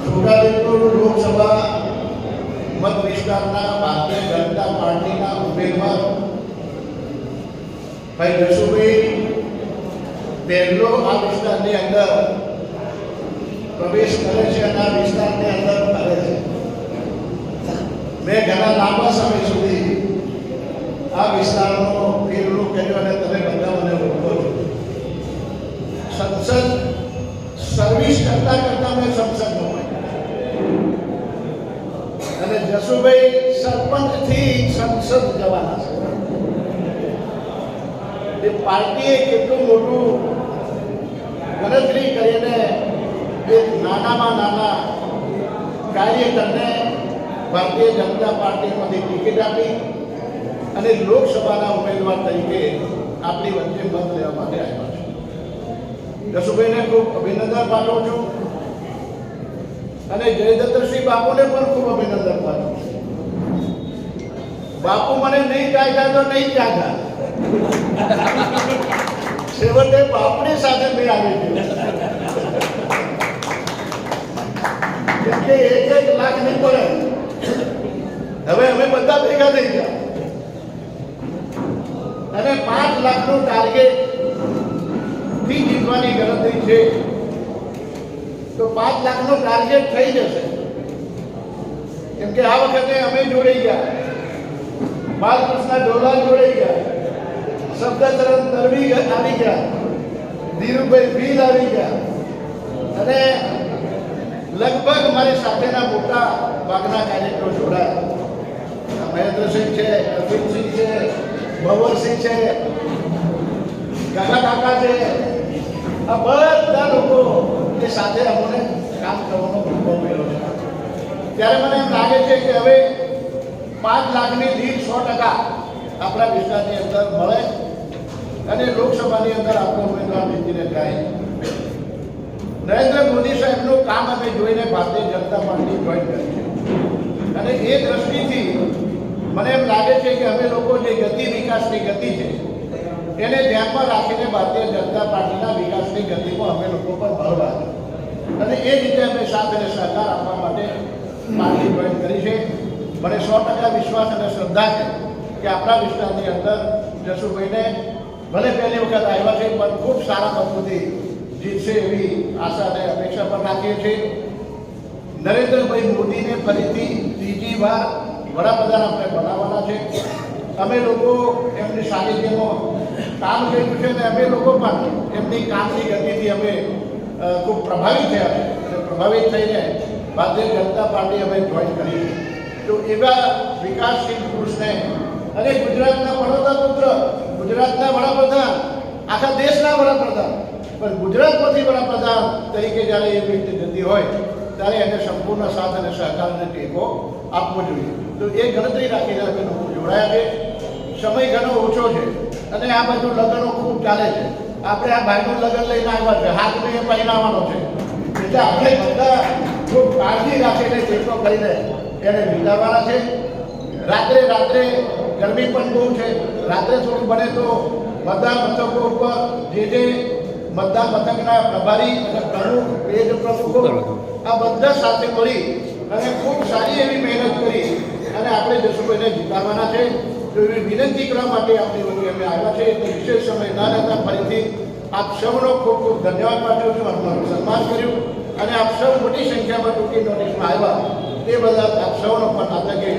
છોટાઉદેપુર લોકસભા મત વિસ્તારના ભારતીય જનતા પાર્ટીના ઉમેદવાર ભાઈ જશુભાઈ પહેલો આ વિસ્તારની અંદર પ્રવેશ કરે છે અને આ વિસ્તારની અંદર કરે છે મેં ઘણા લાંબા સમય સુધી આ વિસ્તારનો ફેરલું કર્યું અને તમે બધા મને ઓળખો છો. સંસદ સર્વિસ કરતા કરતા મેં સંસદમાં જસુભાઈ સરપંચથી સંસદ જવાના છે. એ પાર્ટીએ કેટલું મોટું ગણતરી કરીને એક નાનામાં નાના કાર્યકરને ભારતીય જનતા પાર્ટીમાંથી ટિકિટ આપી અને લોકસભાના ઉમેદવાર તરીકે આપણી વચ્ચે મત લેવા માટે આવ્યા છે. જસુભાઈને ખૂબ અભિનંદન પાઠવું છું. અને જયદત્તસિંહ બાપુને પણ ખૂબ અભિનંદન પાઠવું બાપુ મને નહીં કાઢ્યા તો નહીં કાઢ્યા છેવટે બાપની સાથે મેં આવી ગયો. કેમ એક એક લાખ નહીં પડે. હવે અમે બધા ભેગા થઈ ગયા. અને પાંચ લાખનું ટાર્ગેટથી જીતવાની ગણતરી છે. તો પાંચ લાખનો ટાર્ગેટ થઈ જશે. કેમ કે આ વખતે અમે જોડાઈ ગયા. બાલકૃષ્ણ ડોલા જોડાઈ ગયા. શબ્દચરણ તરવી આવી ગયા. ધીરુભાઈ ભીલ આવી ગયા. અને લગભગ મારી સાથેના મોટા ભાગના કાર્યકરો જોડાયા. મહેન્દ્રસિંહ છે અરવિંદસિંહ છે ભવરસિંહ છે કાકા કાકા છે. આ બધા લોકો એ સાથે અમને કામ કરવાનો અનુભવ મળ્યો છે. ત્યારે મને એમ લાગે છે કે હવે પાંચ લાખની લીડ સો ટકા આપણા વિસ્તારની અંદર મળે અને લોકસભાની અંદર આપણો ઉમેદવાર જીતીને જાય નરેન્દ્ર મોદી સાહેબનું કામ અમે જોઈને ભારતીય જનતા પાર્ટી જોઈન કરી છે. અને એ દ્રષ્ટિથી મને એમ લાગે છે કે અમે લોકો જે ગતિ વિકાસની ગતિ છે, એને ધ્યાનમાં રાખીને ભારતીય જનતા પાર્ટીના વિકાસની ગતિમાં અમે લોકો પણ ભરવા એ રીતે અમે સાથ અને સહકાર આપવા માટે પાર્ટી જોઈન કરી છે. મને સો ટકા વિશ્વાસ અને શ્રદ્ધા છે કે આપણા વિસ્તારની અંદર જસુભાઈને ભલે પહેલી વખત આવ્યા છે, પણ ખૂબ સારા મજબૂતી જીતશે એવી આશા અને અપેક્ષા પણ રાખીએ છીએ. નરેન્દ્રભાઈ મોદીને ફરીથી ત્રીજી વાર વડાપ્રધાન આપણે બનાવવાના છે. અમે લોકો એમની સાનિધ્યમાં કામ કર્યું છે અને અમે લોકો પણ એમની કામની ગતિથી અમે ખૂબ પ્રભાવિત થયા. અને પ્રભાવિત થઈને ભારતીય જનતા પાર્ટી અમે જોઈન કરી તો એવા વિકાસશીલ પુરુષને અને ગુજરાતના વડોદરા પુત્ર, ગુજરાતના વડાપ્રધાન, આખા દેશના વડાપ્રધાન, પણ ગુજરાતમાંથી વડાપ્રધાન તરીકે જ્યારે એ વ્યક્તિ જતી હોય, ત્યારે એને સંપૂર્ણ સાથ અને સહકારને ટેકો આપવો જોઈએ. તો એ ગણતરી રાખીને અમે લોકો જોડાયા છે. સમય ઘણો ઓછો છે અને આ બધું લગ્નો ખૂબ ચાલે છે. આપણે આ ભાઈનું લગ્ન લઈને આવ્યા છે. હાથને એ પહેરાવાનો છે. એટલે આપણે બધા ખૂબ કાળજી રાખીને ટેકો કરીને એને વિચારવાના છે. રાત્રે રાત્રે ગરમી પણ બહુ છે. રાત્રે થોડું બને તો બધા મથકો ઉપર જે જે બધા મથકના પ્રભારી અને પ્રમુખ પેજ પ્રમુખો આ બધા સાથે મળી અને ખૂબ સારી એવી મહેનત કરી. અને આપણે જશુભાઈને જીતાડવાના છે. તો એવી વિનંતી કરવા માટે આપણી વતી અમે આવ્યા છે. એટલે વિશેષ સમય ના રહેતા ફરીથી આપ સૌનો ખૂબ ખૂબ ધન્યવાદ પાઠવું છું. આપનું સન્માન કર્યું. અને આપ સૌ મોટી સંખ્યામાં ટૂંકી નોટિસમાં આવ્યા. તે બદલ આપ સૌનો પણ આ તકે